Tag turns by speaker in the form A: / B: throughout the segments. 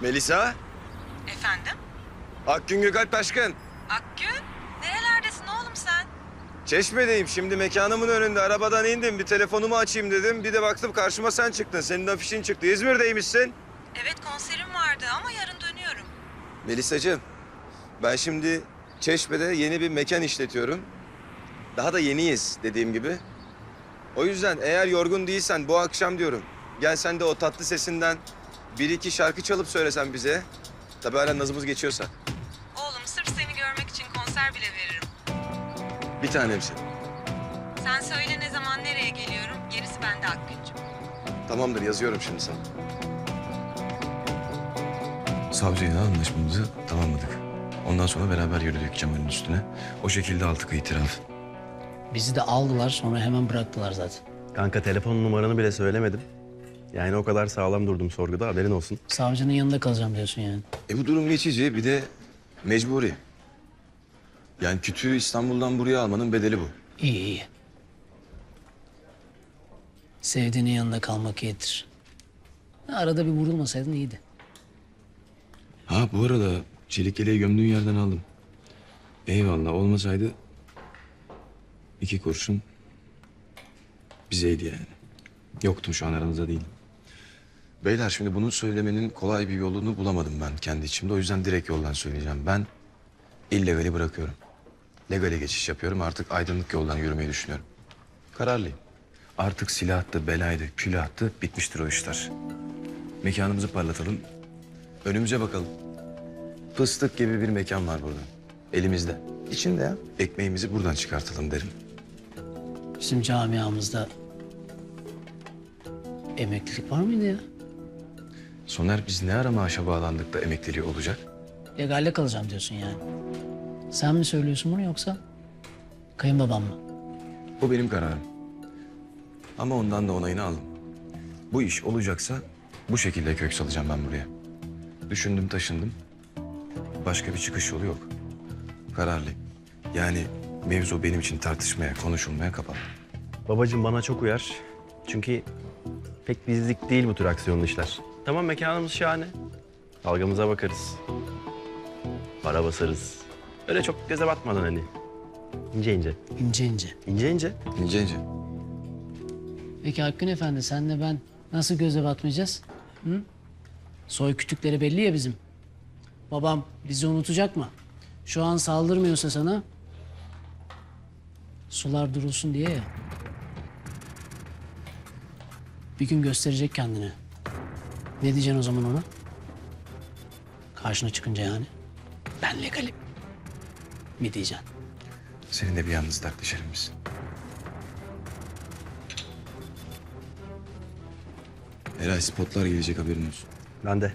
A: Melisa,
B: Efendim?
A: Akgün Gökalp Taşkın.
B: Akgün? Nerelerdesin oğlum sen?
A: Çeşme'deyim. Şimdi mekanımın önünde arabadan indim. Bir telefonumu açayım dedim. Bir de baktım karşıma sen çıktın. Senin afişin çıktı. İzmir'deymişsin.
B: Evet konserim vardı ama yarın dönüyorum.
A: Melisacığım, ben şimdi Çeşme'de yeni bir mekan işletiyorum. Daha da yeniyiz dediğim gibi. O yüzden eğer yorgun değilsen bu akşam diyorum. Gel sen de o tatlı sesinden bir iki şarkı çalıp söylesen bize. Tabii hala nazımız geçiyorsa.
B: Oğlum sırf seni görmek için konser bile veririm.
A: Bir tanemsin.
B: Sen söyle ne zaman nereye geliyorum. Gerisi bende Akgüncüm.
A: Tamamdır yazıyorum şimdi sana. Savcıyla anlaşmamızı tamamladık. Ondan sonra beraber yürüdük Cemal'in üstüne. O şekilde aldık itiraf.
C: Bizi de aldılar sonra hemen bıraktılar zaten.
D: Kanka telefon numaranı bile söylemedim. Yani o kadar sağlam durdum sorguda haberin olsun.
C: Savcının yanında kalacağım diyorsun yani.
A: E bu durum geçici bir de mecburi. Yani kütüğü İstanbul'dan buraya almanın bedeli bu.
C: İyi iyi. Sevdiğinin yanında kalmak iyidir. Arada bir vurulmasaydın iyiydi.
A: Ha bu arada çelik yeleği gömdüğün yerden aldım. Eyvallah olmasaydı iki kurşun bizeydi yani. Yoktum şu an aranızda değilim. Beyler şimdi bunu söylemenin kolay bir yolunu bulamadım ben kendi içimde. O yüzden direkt yoldan söyleyeceğim. Ben illegali bırakıyorum. Legale geçiş yapıyorum. Artık aydınlık yoldan yürümeyi düşünüyorum. Kararlıyım. Artık silahtı, belaydı, külahtı bitmiştir o işler. Mekanımızı parlatalım. Önümüze bakalım. Fıstık gibi bir mekan var burada. Elimizde. İçinde ya. Ekmeğimizi buradan çıkartalım derim.
C: Bizim camiamızda emeklilik var mıydı ya?
A: Soner biz ne ara maaşa bağlandık da emekliliği olacak?
C: Legalle kalacağım diyorsun yani. Sen mi söylüyorsun bunu yoksa kayınbabam mı?
A: Bu benim kararım. Ama ondan da onayını aldım. Bu iş olacaksa bu şekilde kök salacağım ben buraya. Düşündüm taşındım. Başka bir çıkış yolu yok. Kararlıyım. Yani mevzu benim için tartışmaya, konuşulmaya kapalı.
D: Babacığım bana çok uyar. Çünkü pek bizlik değil bu tür aksiyonlu işler. Tamam mekanımız şahane. Dalgamıza bakarız. Para basarız. Öyle çok göze batmadan hani. İnce ince.
C: İnce ince.
D: İnce ince.
A: İnce ince.
C: Peki Hakkın Efendi senle ben nasıl göze batmayacağız? Hı? Soy kütükleri belli ya bizim. Babam bizi unutacak mı? Şu an saldırmıyorsa sana sular durulsun diye ya. Bir gün gösterecek kendini. Ne diyeceksin o zaman ona? Karşına çıkınca yani. Ben legalim. Mi diyeceksin?
A: Seninle bir yalnız dertleşelim biz. Eray spotlar gelecek haberin olsun.
D: Ben de.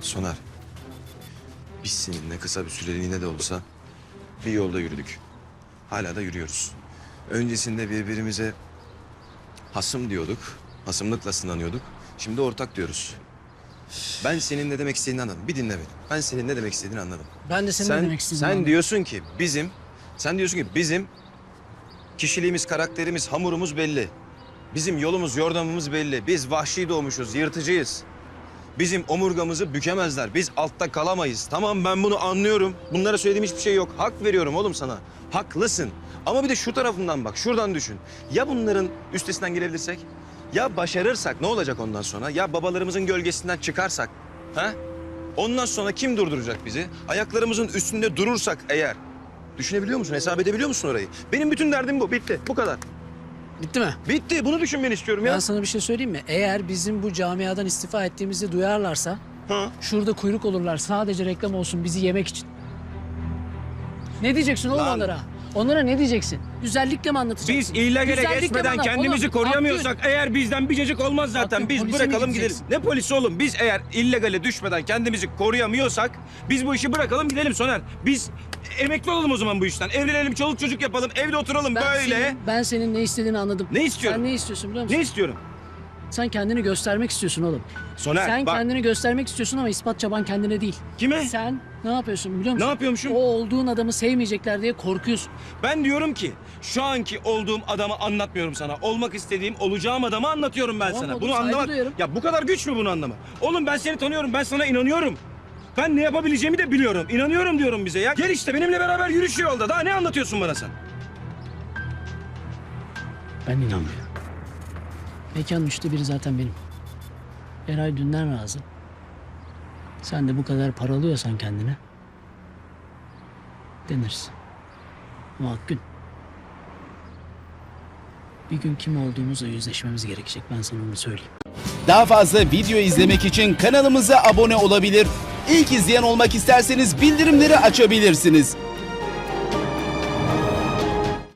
A: Soner. Biz seninle kısa bir süreliğine de olsa bir yolda yürüdük. Hala da yürüyoruz. Öncesinde birbirimize hasım diyorduk. Hasımlıkla sınanıyorduk. Şimdi ortak diyoruz. Ben senin ne demek istediğini anladım. Bir dinle beni. Ben senin ne demek istediğini anladım.
C: Ben de senin
A: sen,
C: ne demek istediğini
A: Sen
C: anladım.
A: diyorsun ki bizim, sen diyorsun ki bizim kişiliğimiz, karakterimiz, hamurumuz belli. Bizim yolumuz, yordamımız belli. Biz vahşi doğmuşuz, yırtıcıyız. Bizim omurgamızı bükemezler. Biz altta kalamayız. Tamam ben bunu anlıyorum. Bunlara söylediğim hiçbir şey yok. Hak veriyorum oğlum sana. Haklısın. Ama bir de şu tarafından bak. Şuradan düşün. Ya bunların üstesinden gelebilirsek? Ya başarırsak ne olacak ondan sonra? Ya babalarımızın gölgesinden çıkarsak? Ha? Ondan sonra kim durduracak bizi? Ayaklarımızın üstünde durursak eğer. Düşünebiliyor musun? Hesap edebiliyor musun orayı? Benim bütün derdim bu. Bitti. Bu kadar.
C: Bitti mi?
A: Bitti. Bunu düşünmeni istiyorum ya.
C: Ben sana bir şey söyleyeyim mi? Eğer bizim bu camiadan istifa ettiğimizi duyarlarsa...
A: Ha?
C: ...şurada kuyruk olurlar. Sadece reklam olsun bizi yemek için. Ne diyeceksin oğlum
A: Lan.
C: onlara? Onlara ne diyeceksin? Güzellikle mi anlatacaksın?
E: Biz illegale
C: Güzellikle
E: geçmeden
C: anlat-
E: kendimizi
C: Oğlum,
E: koruyamıyorsak eğer bizden bir cacık olmaz zaten.
C: Abdül,
E: Biz
C: polise mi
E: bırakalım gidelim.
C: gideceksin?
E: Ne polisi oğlum? Biz eğer illegale düşmeden kendimizi koruyamıyorsak biz bu işi bırakalım gidelim Soner. Biz emekli olalım o zaman bu işten. Evlenelim, çoluk çocuk yapalım, evde oturalım
C: ben
E: böyle.
C: Senin, ben senin ne istediğini anladım.
E: Ne istiyorum?
C: Sen ne istiyorsun biliyor musun?
E: Ne istiyorum?
C: Sen kendini göstermek istiyorsun oğlum.
A: Soner
C: Sen
A: bak
C: kendini göstermek istiyorsun ama ispat çaban kendine değil.
A: kime?
C: Sen ne yapıyorsun biliyor musun?
A: Ne yapıyormuşum?
C: O olduğun adamı sevmeyecekler diye korkuyorsun.
A: Ben diyorum ki şu anki olduğum adamı anlatmıyorum sana. Olmak istediğim, olacağım adamı anlatıyorum ben
C: Tamam
A: sana.
C: oğlum,
A: Bunu
C: saygı
A: anlamak...
C: duyarım.
A: Ya bu kadar güç mü bunu anlamak? Oğlum ben seni tanıyorum, ben sana inanıyorum. Ben ne yapabileceğimi de biliyorum. İnanıyorum diyorum bize ya. Gel işte benimle beraber yürü şu yolda. Daha ne anlatıyorsun bana sen?
C: Ben inanmıyorum. Mekanın üçte biri zaten benim. Eray dünden razı. Sen de bu kadar paralıyorsan kendine. Denirsin. Ama Akgün. Bir gün kim olduğumuzla yüzleşmemiz gerekecek. Ben sana onu söyleyeyim.
F: Daha fazla video izlemek için kanalımıza abone olabilir. İlk izleyen olmak isterseniz bildirimleri açabilirsiniz.